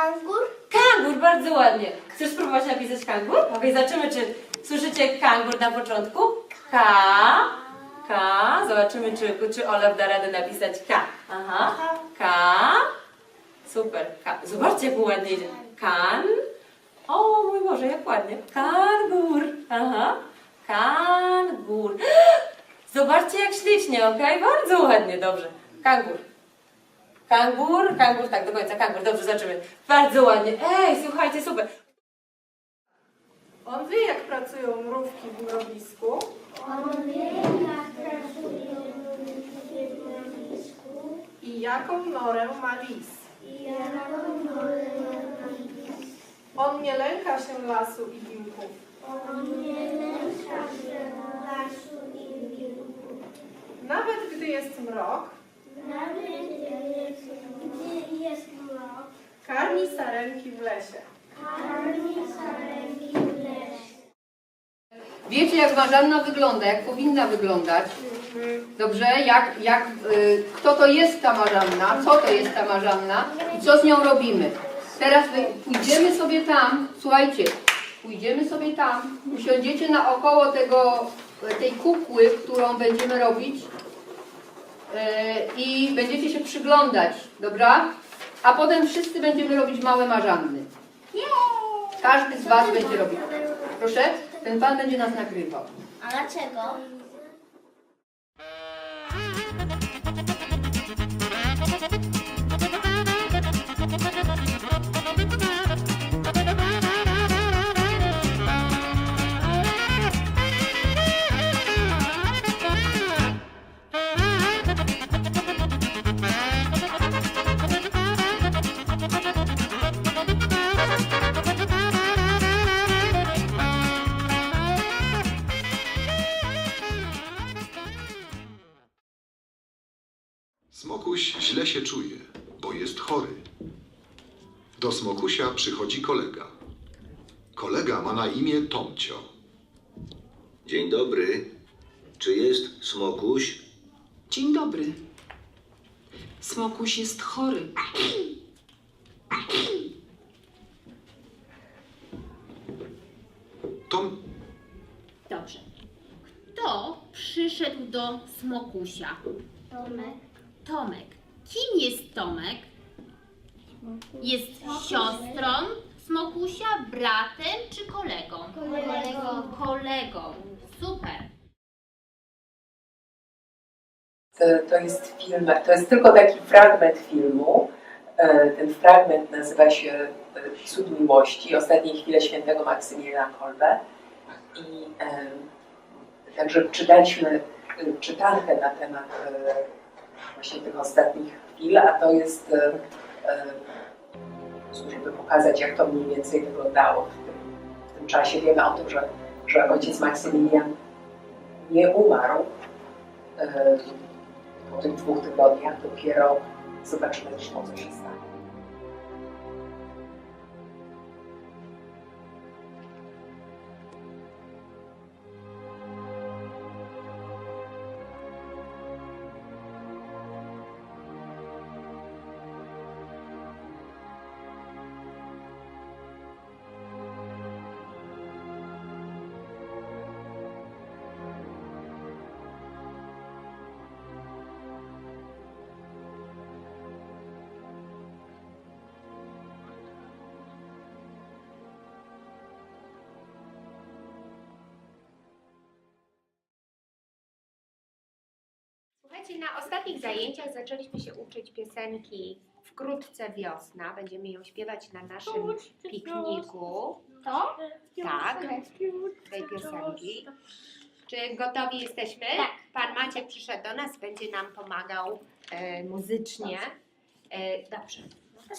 Kangur? Kangur, bardzo ładnie. Chcesz spróbować napisać kangur? Okej, zobaczymy, czy słyszycie kangur na początku. K, K. Zobaczymy, czy, czy Olaf da radę napisać K. Aha. K. Super. K. Zobaczcie, jak ładnie idzie. Kan. O mój Boże, jak ładnie. Kangur. Aha. Kangur. Zobaczcie, jak ślicznie, okej? Bardzo ładnie, dobrze. Kangur. Kangur, kangur, tak, do końca, kangur, dobrze, zobaczymy. Bardzo ładnie. Ej, słuchajcie, super. On wie, jak pracują mrówki w mrowisku. On wie, jak pracują w mrowisku I jaką norę ma lis. i jaką rolę ma lis. On nie lęka się lasu i wilków. On nie lęka się lasu i wilków. Nawet gdy jest mrok, Jest, karmi sarenki w lesie. karmi sarenki w lesie. Wiecie, jak Marzanna wygląda, jak powinna wyglądać? Dobrze? Jak, jak, y, kto to jest ta Marzanna? Co to jest ta Marzanna? I co z nią robimy? Teraz pójdziemy sobie tam, słuchajcie, pójdziemy sobie tam, usiądziecie naokoło tego, tej kukły, którą będziemy robić i będziecie się przyglądać, dobra? A potem wszyscy będziemy robić małe Marzanny. Każdy z Was będzie robił. Proszę, ten Pan będzie nas nagrywał. A dlaczego? Się czuje, bo jest chory. Do Smokusia przychodzi kolega. Kolega ma na imię Tomcio. Dzień dobry. Czy jest Smokuś? Dzień dobry. Smokuś jest chory. Tom, Dobrze. Kto przyszedł do Smokusia? Tomek. Tomek. Kim jest Tomek? Jest siostrą Smokusia, bratem czy kolegą? Kolegą. Kolegą. Super. To, to jest film, to jest tylko taki fragment filmu. E, Ten fragment nazywa się e, Cud Miłości, Ostatnie chwile świętego Maksymiliana Kolbe. I e, także czytaliśmy czytankę na temat e, właśnie tych ostatnich chwil, a to jest, e, e, żeby pokazać, jak to mniej więcej wyglądało w tym, w tym czasie. Wiemy o tym, że, że ojciec Maksymilian nie umarł. E, po tych dwóch tygodniach dopiero zobaczymy zresztą, co się stanie. Słuchajcie, na ostatnich zajęciach zaczęliśmy się uczyć piosenki Wkrótce wiosna. Będziemy ją śpiewać na naszym pikniku. To? Tak, tej piosenki. Czy gotowi jesteśmy? Tak. Pan Maciek przyszedł do nas, będzie nam pomagał e, muzycznie. E, dobrze.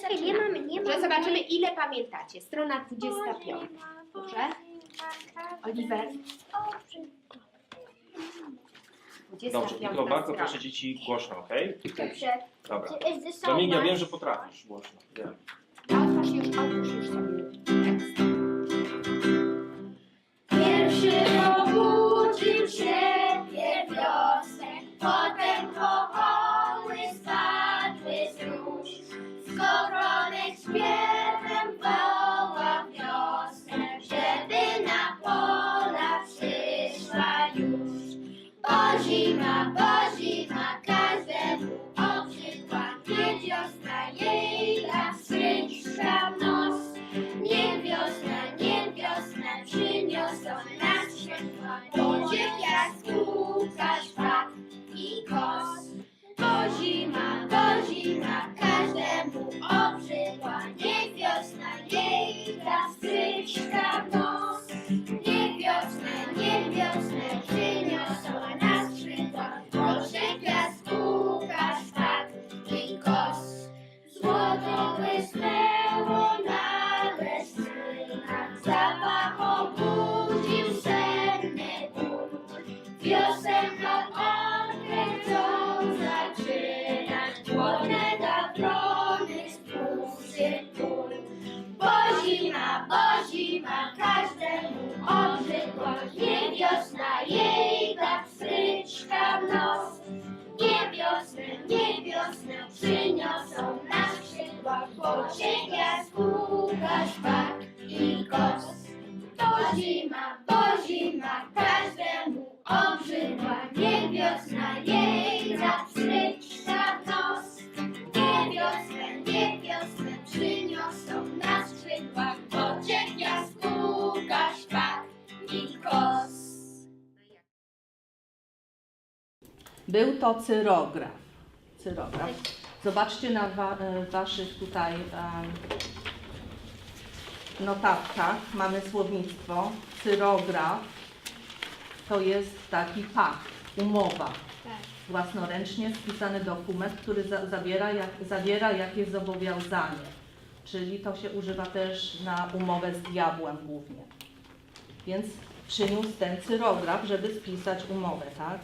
Czekaj, nie mamy, nie Że mamy. zobaczymy, ile pamiętacie. Strona 25. Dobrze? Oliver. 25 Dobrze, tylko bardzo proszę dzieci głośno, okej? Dobrze. Dobra. So Dominik, ja wiem, że potrafisz głośno. Wiem. Otwórz już, otwórz już sobie Boże jaskółka, szpak i kos. Bo zima, bo zima, każdemu obrzydła, nie wiosna, jej za stryczka w nos. Nie wiosnę, nie wiosnę, przyniosą na skrzydłach Boże jaskółka, szpak i kos. Był to cyrograf. Cyrograf. Zobaczcie na wa e, waszych tutaj notatkach. Mamy słownictwo. Cyrograf to jest taki pakt, umowa. Własnoręcznie spisany dokument, który za zawiera, jak zawiera jakieś zobowiązanie. Czyli to się używa też na umowę z diabłem głównie. Więc przyniósł ten cyrograf, żeby spisać umowę, tak?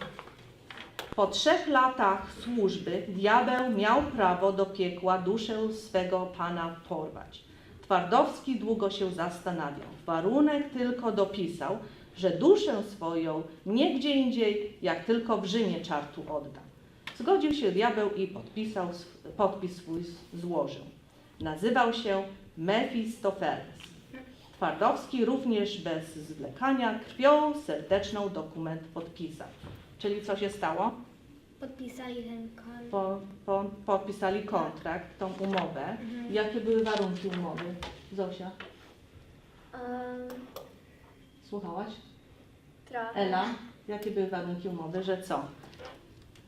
Po trzech latach służby diabeł miał prawo do piekła duszę swego pana porwać. Twardowski długo się zastanawiał. Warunek tylko dopisał, że duszę swoją nie gdzie indziej, jak tylko w Rzymie czartu odda. Zgodził się diabeł i podpisał, podpis swój złożył. Nazywał się Mefistofeles. Twardowski również bez zwlekania krwią serdeczną dokument podpisał. Czyli co się stało? Podpisali ten kon. Po, po, podpisali kontrakt, tą umowę. Jakie były warunki umowy? Zosia, słuchałaś? trochę. Ela, jakie były warunki umowy, że co?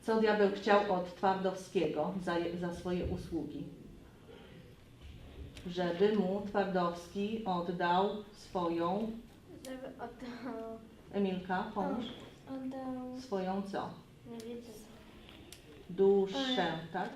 Co diabeł chciał od Twardowskiego za, je- za swoje usługi? Żeby mu Twardowski oddał swoją, Żeby oddał, Emilka, pomóż, oddał, swoją co? nie wiem, Duszę, tak?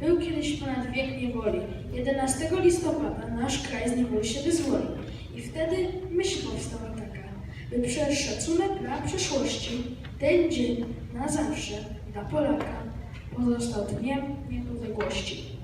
Był kiedyś ponad wiek niewoli. 11 listopada nasz kraj z niewoli się wyzwolił. I wtedy myśl powstała taka, by przez szacunek dla przeszłości ten dzień na zawsze dla Polaka pozostał dniem niepodległości.